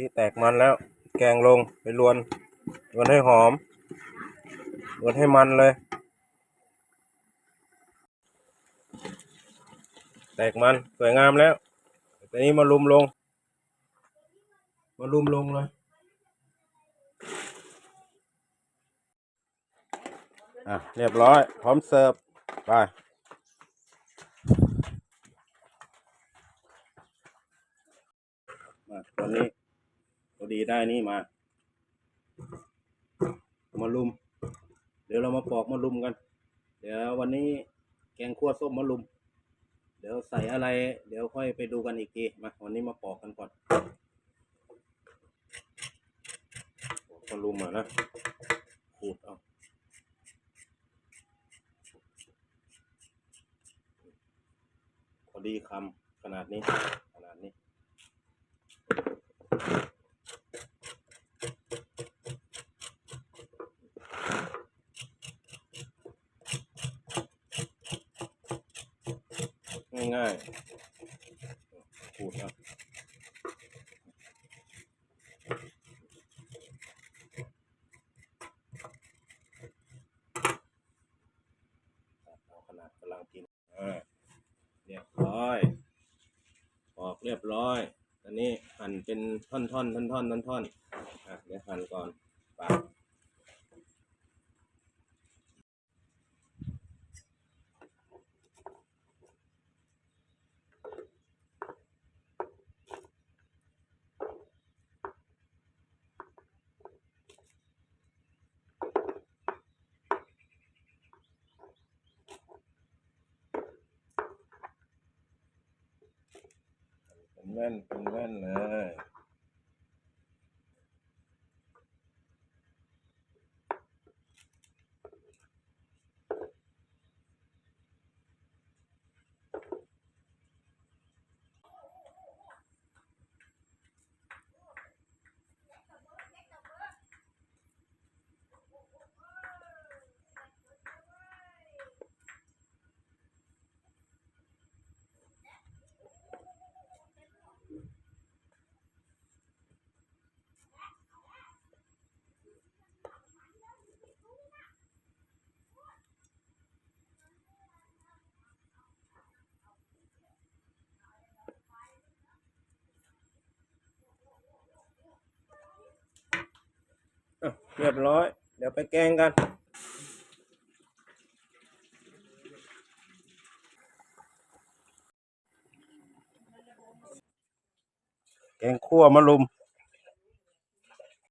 ที่แตกมันแล้ว แกงลงไปรวนรวนให้หอมรวนให้มันเลย แตกมันสวยงามแล้วตอนนี้มาลุมลง มาลุมลงเลยอะเรียบร้อย พร้อมเสิร์ฟไปมาตอนนี้ ดีได้นี่มา มาลุม เดี๋ยวเรามาปอกมาลุมกัน เดี๋ยววันนี้แกงคั่วส้มมะลุม เดี๋ยวใส่อะไร เดี๋ยวค่อยไปดูกันอีกที มา วันนี้มาปอกกันก่อนปอกมะลุมอะนะขูดเอาพอดีคำขนาดนี้ ขนาดนี้ ง่ายๆขูดเอาเอาขนาดกำลังกินอ่าเรียบร้อยปอกเรียบร้อยตอนนี้หั่นเป็นท่อนๆท่อนๆท่อนๆอะเดี๋ยวหั่นก่อนปาด เป็นแว่นเป็นแว่นเลย อะ เรียบร้อย เดี๋ยวไปแกงกันแกงคั่วมะลุม